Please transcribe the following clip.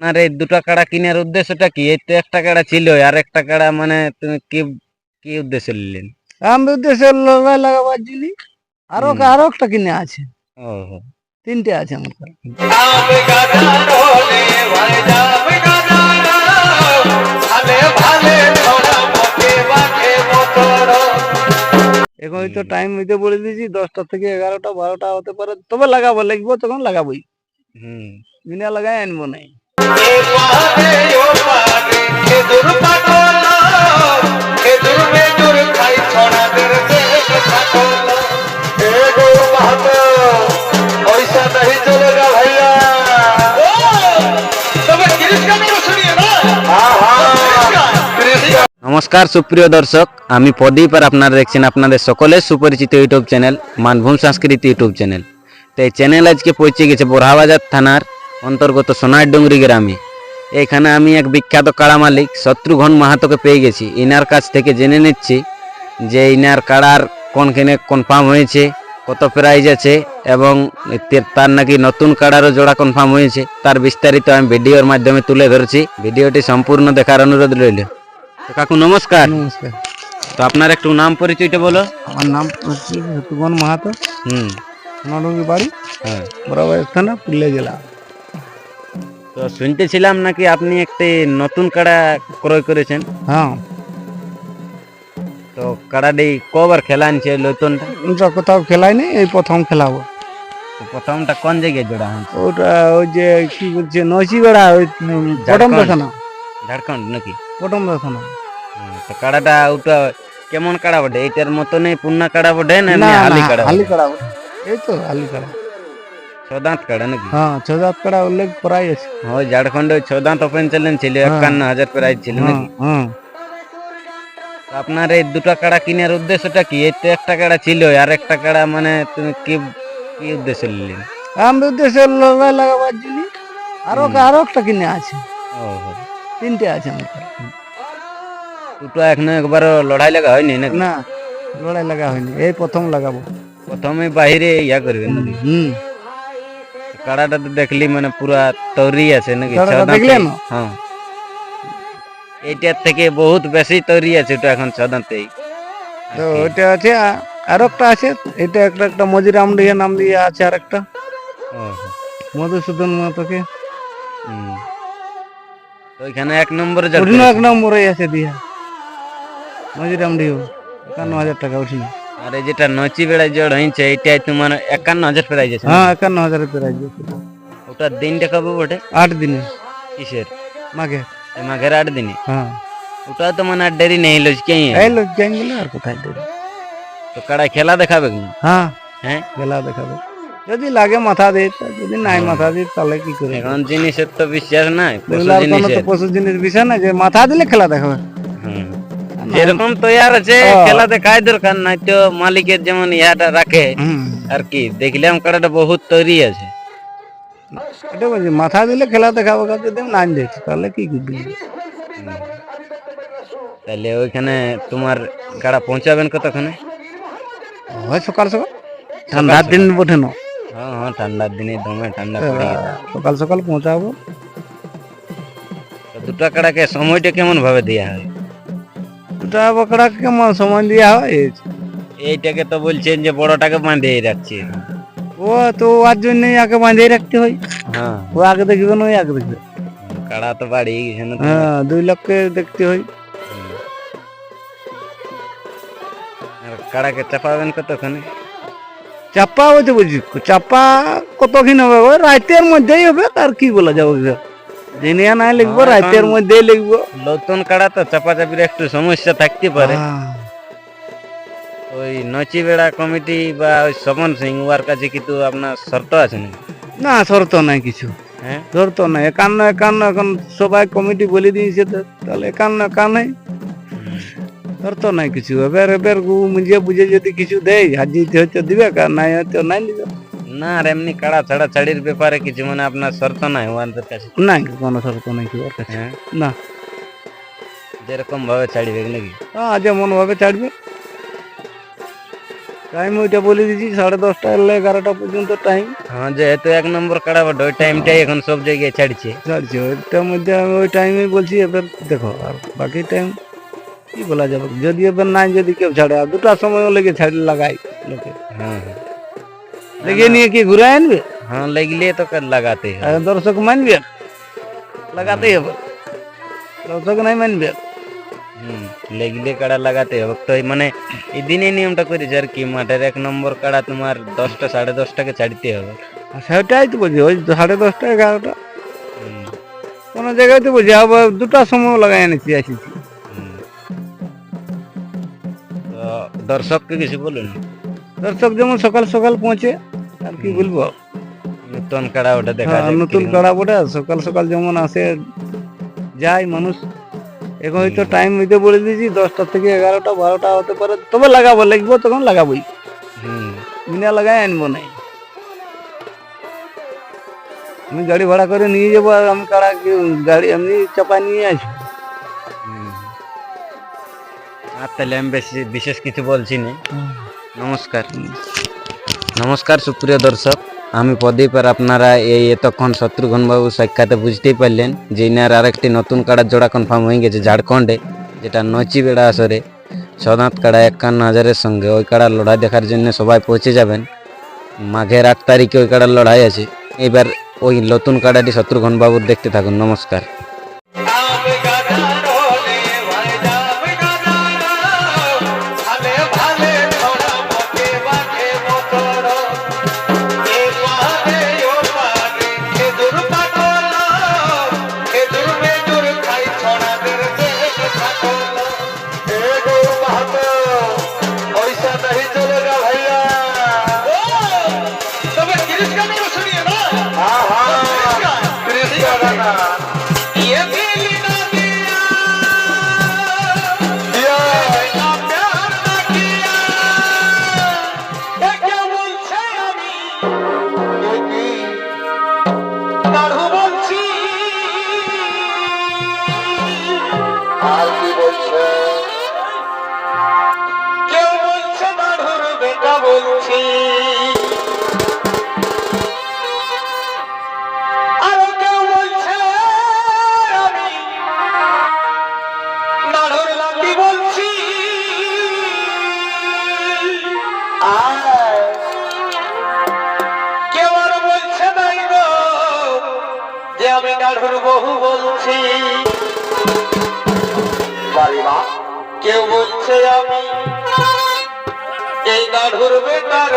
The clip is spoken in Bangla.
আপনার এই দুটো কাড়া কেনার উদ্দেশ্যটা কি? এই তো একটা কাড়া ছিল আর একটা কাড়া মানে তুমি কি কি উদ্দেশ্য নিলেন? আমি উদ্দেশ্যে লড়াই লাগাবার জন্য আরও। আরও একটা কিনে আছে। ও তিনটে আছে আমার। এখন তো টাইম হইতে বলে দিয়েছি দশটা থেকে এগারোটা বারোটা হতে পারে। তবে লাগাবো লাগবো তখন লাগাবোই। হুম। বিনা লাগাই আনব নাই। নমস্কার সুপ্রিয় দর্শক আমি প্রদীপ আর আপনারা দেখছেন আপনাদের সকলের সুপরিচিত ইউটিউব চ্যানেল মানভূম সংস্কৃতি ইউটিউব চ্যানেল তো এই চ্যানেল আজকে পৌঁছে গেছে বোরহাবাজার থানার অন্তর্গত সোনারডুঙ্গরি গ্রামে। এখানে আমি এক বিখ্যাত কাড়া মালিক শত্রুঘন মাহাতোকে পেয়ে গেছি। ইনার কাছ থেকে জেনে নিচ্ছি যে ইনার কাড়ার কোনখানে কনফার্ম হয়েছে কত প্রাইজ আছে এবং তার নাকি নতুন কাড়ারও জোড়া কনফার্ম হয়েছে। তার বিস্তারিত আমি ভিডিওর মাধ্যমে তুলে ধরছি। ভিডিওটি সম্পূর্ণ দেখার অনুরোধ রইল। তো কাকু নমস্কার। নমস্কার। তো আপনার একটু নাম পরিচয়টা বলো। আমার নাম ঋতুবন মাহাতো। হুম। সোনাডুঙ্গি বাড়ি। হ্যাঁ। বরাবর থানা পুরুলিয়া জেলা। তো শুনতেছিলাম নাকি আপনি একটি নতুন কাড়া ক্রয় করেছেন? হ্যাঁ। তো কাড়াটি কবার খেলা আনছে নতুনটা ওটা কোথাও খেলাইনি এই প্রথম খেলাবো। তো প্রথমটা কোন জায়গায় জোড়া হয়েছে? ওটা ওই যে কি বলছে নৈশি বেড়া ওই উম, পটম ঝাড়খণ্ড। দেখানো ঝাড়খণ্ড নাকি? পটম দেখানো তো কাড়াটা ওটা কেমন কাড়া বটে? এইটার মতনই পূর্ণা কাড়া বটে না না হালি কাড়া হালি বটে? কাড়া এই তো হালি কাড়া। নাকি? হ্যাঁ ছ উল্লেখ আছে। ওই ঝাড়খণ্ডে ওপেন চ্যালেঞ্জ ছিল হ্যাঁ। একান্ন হাজার প্রাইজ ছিল হ্যাঁ নাকি? হ্যাঁ। আপনার এই দুটো কাড়া কেনার উদ্দেশ্যটা কি? এই তো একটা কাড়া ছিল আর একটা কাড়া মানে তুমি কি কি উদ্দেশ্য নিলেন আমি উদ্দেশ্যে লড়াই লাগাবার জন্য আরও। আরও একটা কিনে আছে। তিনটে আছে আমার দুটো এখনও একবারও লড়াই লাগা হয়নি নাকি? না লড়াই লাগা হয়নি এই প্রথম লাগাবো। প্রথমে বাহিরে ইয়া করবেন হুম। কাড়াটা তো দেখলি মানে পুরা তৈরি আছে নাকি? দেখলেন? হ্যাঁ। এইটার থেকে বহুত বেশি তৈরি আছে ওটা এখন ছদাঁতেই তো ওইটা আছে আর একটা আছে এটা একটা একটা মজিরাম দিয়ে নাম দিয়ে আছে আর একটা মধুসূদন মাতাকে। তো ওইখানে এক নম্বরে ওঠিনো এক নম্বরে আছে দিয়া। মজিরাম দিও। একান্ন হাজার টাকা উঠিনো আর যেটা নচি বেড়ায় জড় হয়েছে এইটাই তোমার একান্ন হাজার প্রাইজ আছে হ্যাঁ একান্ন হাজারের প্রাইজ ওটার দিন দেখাবো বটে? আট দিনে। কিসের? মাঘে মাঘের আট দিনে? হ্যাঁ। ওটা তো মানে আর দেরি নেই লজকেই এই লোক যাই গেলে আর কোথায় দেবে তো কাড়া খেলা দেখাবে কি? হ্যাঁ। হ্যাঁ? খেলা দেখাবে। যদি লাগে মাথা দে যদি নাই মাথা দি তাহলে কি করে এখন জিনিসের তো বিশ্বাস নাই পশু জিনিসের। পশু জিনিস বিষয় না যে মাথা দিলে খেলা দেখাবে। যেরকম তৈয়ার আছে হ্যাঁ। খেলা দেখাই দরকার নাই তো মালিকের যেমন ইহাটা রাখে আর কি দেখলাম কাড়াটা বহুত তৈরি আছে। এটা বলছি মাথা দিলে খেলা দেখাবে কাজ যদি নাই দেখ তাহলে কি করবি? তাহলে ওইখানে তোমার কাড়া পৌঁছাবেন কতক্ষণে? হয় সকাল সকাল? ঠান্ডার দিন বটে না। হ্যাঁ হ্যাঁ ঠান্ডার দিনে দমে ঠান্ডা সকাল সকাল পৌঁছাবো। তো দুটো কাড়াকে সময়টা কেমন ভাবে দেওয়া হয়? বকরা কেমন সময় দেওয়া হয় এইটাকে তো বলছেন যে বড়টাকে বাঁধিয়ে রাখছি ও তো ওর জন্য আগে বাঁধিয়ে রাখতে হয়? হ্যাঁ। ও আগে দেখবে না ওই আগে দেখবে। কাড়া তো বাড়ি গেছে না হ্যাঁ দুই লক্ষকে দেখতে হয়। আর কাড়াকে চাপাবেন কতক্ষণে চাপা হইতে বলছি চাপা কতক্ষণ হবে? ওই রাতের মধ্যেই হবে আর কি বলা যাবে? দিনিয়া নাই লিখব হ্যাঁ, রাতের মধ্যেই লিখব। নতুন কাড়া তো চাপাচাপির একটু সমস্যা থাকতে পারে। হ্যাঁ। ওই নচি বেড়া কমিটি বা ওই সিং ওর কাছে কিন্তু আপনার শর্ত আছে না না শর্ত নাই কিছু। হ্যাঁ? শর্ত নাই একান্ন একান্ন এখন সবাই কমিটি বলে দিয়েছে তো তাহলে একান্ন একান্ন। শর্ত নাই কিছু। এবার এবার মুঝে বুঝে যদি কিছু দেয় হাজিতে হয়তো দিবে আর নাই হয়তো নাই দিবে। না আর এমনি কাড়া ছাড়া ছাড়ির ব্যাপারে কিছু মানে আপনার শর্ত নাই ওয়ানদের কাছে? নাই কোনো শর্ত নাই কি ওর কাছে হ্যাঁ? না। যেরকম ভাবে ছাড়িবে নাকি? হ্যাঁ যেমন ভাবে ছাড়বে। টাইম ওইটা বলে দিচ্ছি সাড়ে দশটা এলে এগারোটা পর্যন্ত টাইম হ্যাঁ যেহেতু এক নম্বর কাড়া বটে ওই টাইমটাই এখন সব জায়গায় ছাড়ছে। ছাড়ছি ওইটার মধ্যে আমি ওই টাইমে বলছি এবার দেখো আর বাকি টাইম কি বলা যাবে? যদি এবার নাই যদি কেউ ছাড়ে আর দুটা সময় লেগে ছাড়ে লাগাই লোকে। হ্যাঁ হ্যাঁ। লেগে নিয়ে কি ঘুরে আনবে हाँ लगले तो कर लगाते हैं আর দর্শক মানবে লাগাতেই হবে দর্শক নাই মানবে হুম, লেগলে কাড়া লাগাতে হবে তো এই মানে এই দিনে নিয়মটা করেছে আর কি মাঠের এক নম্বর কাড়া তোমার দশটা সাড়ে দশটাকে ছাড়তে হবে আর সেটাই তো বলছি ওই সাড়ে দশটা এগারোটা হুম, কোনো জায়গায় তো বলছি আবার দুটা সময় লাগাই এনেছি আসিছি হুম। তো দর্শককে কিছু বলুন দর্শক যেমন সকাল সকাল পৌঁছে আর কি বলব? নতুন কাড়া ওটা দেখা হ্যাঁ, নতুন কাড়া বটে সকাল সকাল যেমন আসে যায় মানুষ। এখন হয়তো টাইম হইতে বলে দিয়েছি দশটা থেকে এগারোটা বারোটা হতে পারে তবে লাগাবো লাগবো তখন লাগাবোই। হুম, বিনা লাগাই আনব নাই। আমি গাড়ি ভাড়া করে নিয়ে যাব আর আমি কাড়া কি- গাড়ি এমনি চাপা নিয়ে আসব? আর তাহলে আমি বেশি বিশেষ কিছু বলছি না। নমস্কার। নমস্কার, সুপ্রিয় দর্শক। আমি প্রদীপ আর আপনারা এই এতক্ষণ শত্রুঘ্নবাবু সাক্ষাতে বুঝতেই পারলেন যে ইনার আরেকটি নতুন কাড়ার জোড়া কনফার্ম হয়ে গেছে ঝাড়খণ্ডে, যেটা নচি বেড়া আসরে ছদাঁত কাড়া একান্ন হাজারের সঙ্গে ওই কাড়ার লড়াই দেখার জন্য সবাই পৌঁছে যাবেন। মাঘের আট তারিখে ওই কাড়ার লড়াই আছে। এবার ওই নতুন কাড়াটি শত্রুঘ্নবাবুর দেখতে থাকুন। নমস্কার। নাড়ুর বহু বলছি। বাড়িমা কেউ বলছে আমি এই নাড়ুর বেটার